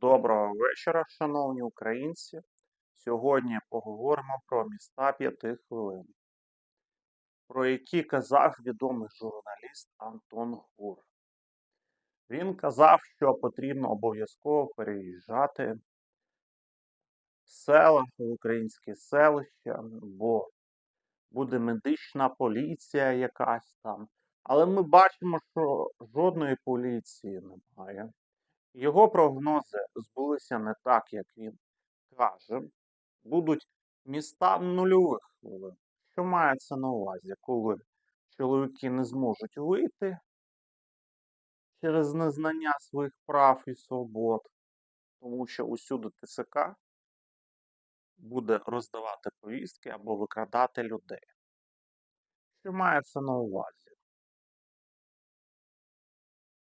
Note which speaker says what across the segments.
Speaker 1: Доброго вечора, шановні українці. Сьогодні поговоримо про міста п'яти хвилин, про які казав відомий журналіст Антон Гур. Він казав, що потрібно обов'язково переїжджати в села, в українські селища, бо буде медична поліція якась там. Але ми бачимо, що жодної поліції немає. Його прогнози збулися не так, як він каже. Будуть міста нульових хвилин. Що мається на увазі, коли чоловіки не зможуть вийти через незнання своїх прав і свобод, тому що усюди ТСК буде роздавати повістки або викрадати людей. Що мається на увазі?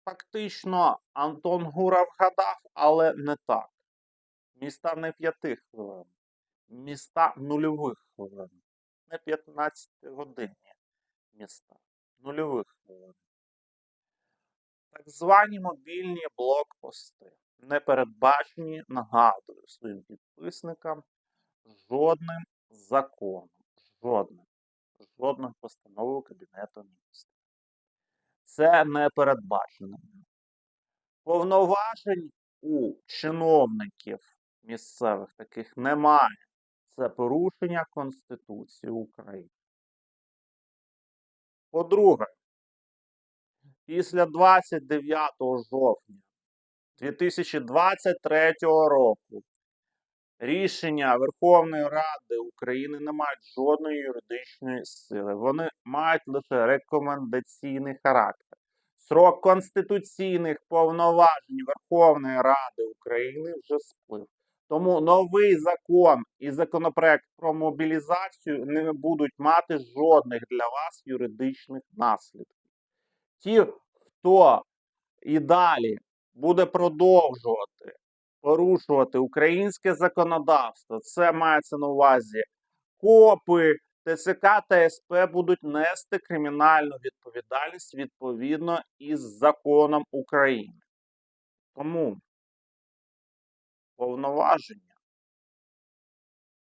Speaker 1: Фактично, Антон Гура вгадав, але не так. Міста не п'яти хвилин, міста нульових хвилин, не 15 годинні міста, нульових хвилин. Так звані мобільні блокпости не передбачені, нагадую своїм підписникам, жодним законом, жодним, жодною постановою Кабінету міністрів. Це не передбачено. Повноважень у чиновників місцевих таких немає. Це порушення Конституції України. По-друге, після 29 жовтня 2023 року рішення Верховної Ради України не мають жодної юридичної сили. Вони мають лише рекомендаційний характер. Срок конституційних повноважень Верховної Ради України вже сплив. Тому новий закон і законопроект про мобілізацію не будуть мати жодних для вас юридичних наслідків. Ті, хто і далі буде продовжувати порушувати українське законодавство, це мається на увазі. Копи, ТЦК та СП будуть нести кримінальну відповідальність відповідно із законом України. Тому повноваження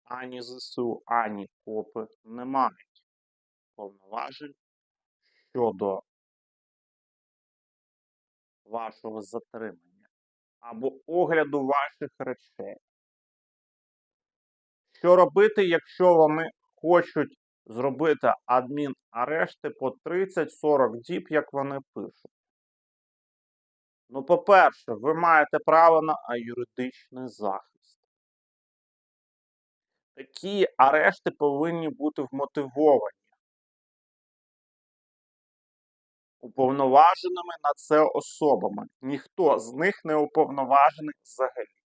Speaker 1: ані ЗСУ, ані КОПи не мають повноважень щодо вашого затримання або огляду ваших речей. Що робити, якщо вони хочуть зробити адмінарешти по 30-40 діб, як вони пишуть? Ну, по-перше, ви маєте право на юридичний захист. Такі арешти повинні бути вмотивовані уповноваженими на це особами. Ніхто з них не уповноважений взагалі.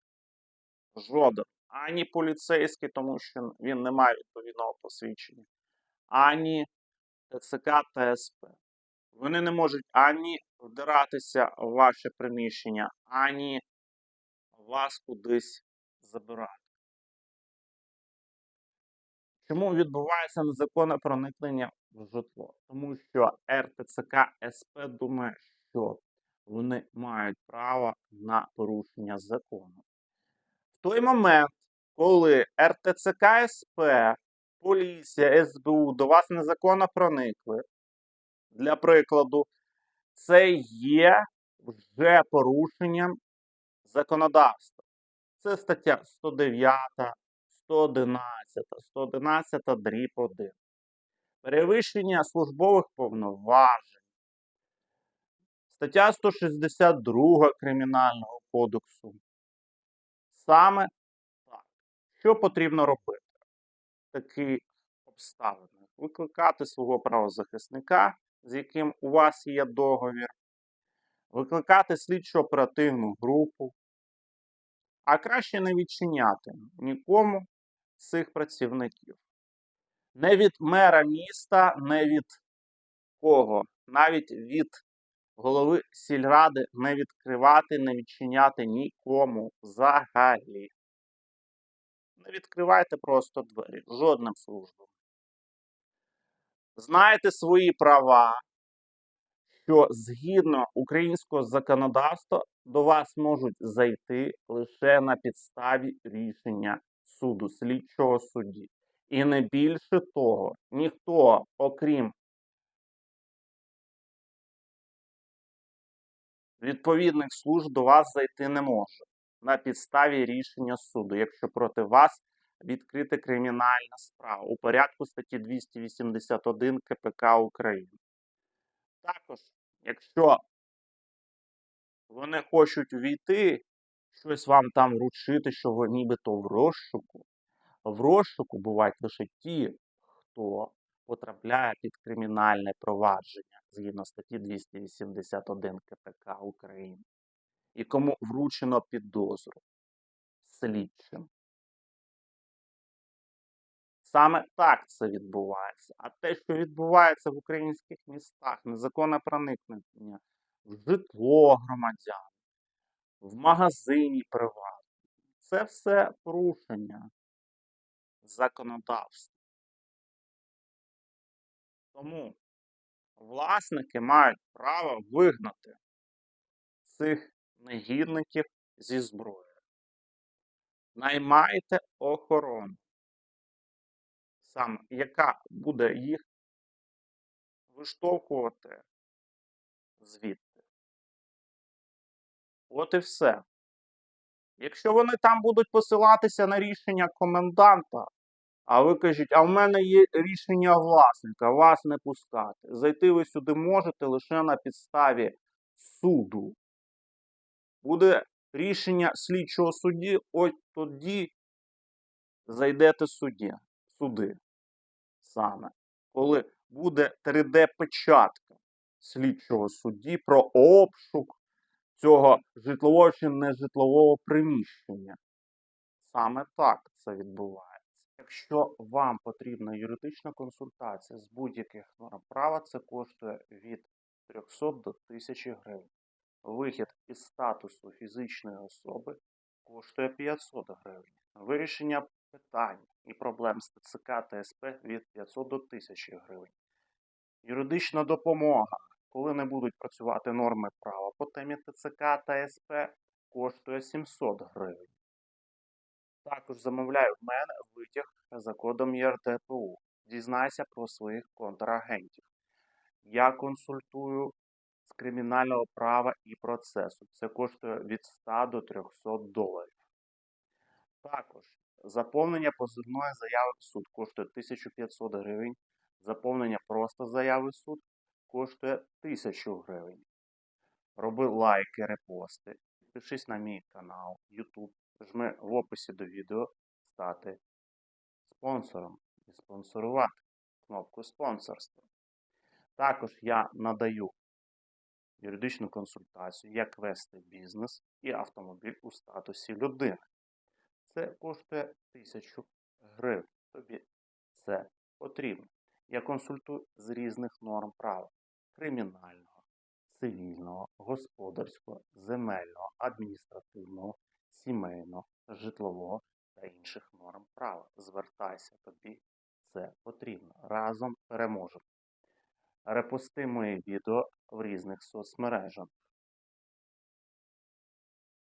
Speaker 1: Жоден. Ані поліцейський, тому що він не має відповідного посвідчення, ані ТЦК та СП. Вони не можуть ані вдиратися в ваше приміщення, ані вас кудись забирати. Чому відбувається незаконне проникнення в житло? Тому що РТЦК СП думає, що вони мають право на порушення закону. В той момент, коли РТЦК СП, поліція, СБУ до вас незаконно проникли, для прикладу, це є вже порушенням законодавства. Це стаття 109, 111, 111 дріб 1. Перевищення службових повноважень. Стаття 162 Кримінального кодексу. Саме так. Що потрібно робити? Такі обставини. Викликати свого правозахисника, з яким у вас є договір, викликати слідчо оперативну групу, а краще не відчиняти нікому цих працівників. Не від мера міста, не від кого, навіть від голови сільради не відкривати, не відчиняти нікому взагалі. Не відкривайте просто двері, жодним службам. Знаєте свої права, що згідно українського законодавства до вас можуть зайти лише на підставі рішення суду, слідчого судді. І не більше того, ніхто, окрім відповідних служб, до вас зайти не може на підставі рішення суду, якщо проти вас відкрита кримінальна справа у порядку статті 281 КПК України. Також, якщо вони хочуть увійти, щось вам там вручити, що ви нібито в розшуку, в розшуку бувають лише ті, хто потрапляє під кримінальне провадження згідно статті 281 КПК України, і кому вручено підозру слідчим. Саме так це відбувається. А те, що відбувається в українських містах, незаконне проникнення в житло громадян, в магазині приватному, це все порушення законодавства. Тому власники мають право вигнати цих негідників зі зброєю. Наймайте охорону саме, яка буде їх виштовхувати звідти. От і все. Якщо вони там будуть посилатися на рішення коменданта, а ви кажіть, а в мене є рішення власника, вас не пускати. Зайти ви сюди можете лише на підставі суду. Буде рішення слідчого судді, ось тоді зайдете судді, суди саме. Коли буде 3D-печатка слідчого судді про обшук цього житлового чи нежитлового приміщення. Саме так це відбувається. Якщо вам потрібна юридична консультація з будь-яких норм права, це коштує від 300 до 1000 гривень. Вихід із статусу фізичної особи коштує 500 гривень. Вирішення питань і проблем з ТЦК та СП від 500 до 1000 гривень. Юридична допомога, коли не будуть працювати норми права по темі ТЦК та СП, коштує 700 гривень. Також замовляю в мене витяг за кодом ЄРДПУ. Дізнайся про своїх контрагентів. Я консультую з кримінального права і процесу. Це коштує від 100 до 300 доларів. Також заповнення позивної заяви в суд коштує 1500 гривень. Заповнення просто заяви в суд коштує 1000 гривень. Роби лайки, репости. Підпишись на мій канал YouTube. Жми в описі до відео стати спонсором і спонсорувати кнопку спонсорства. Також я надаю юридичну консультацію, як вести бізнес і автомобіль у статусі людини. Це коштує 1000 гривень. Тобі це потрібно. Я консультую з різних норм права: кримінального, цивільного, господарського, земельного, адміністративного, сімейного, житлового та інших норм права. Звертайся, тобі це потрібно. Разом переможемо. Репости мої відео в різних соцмережах.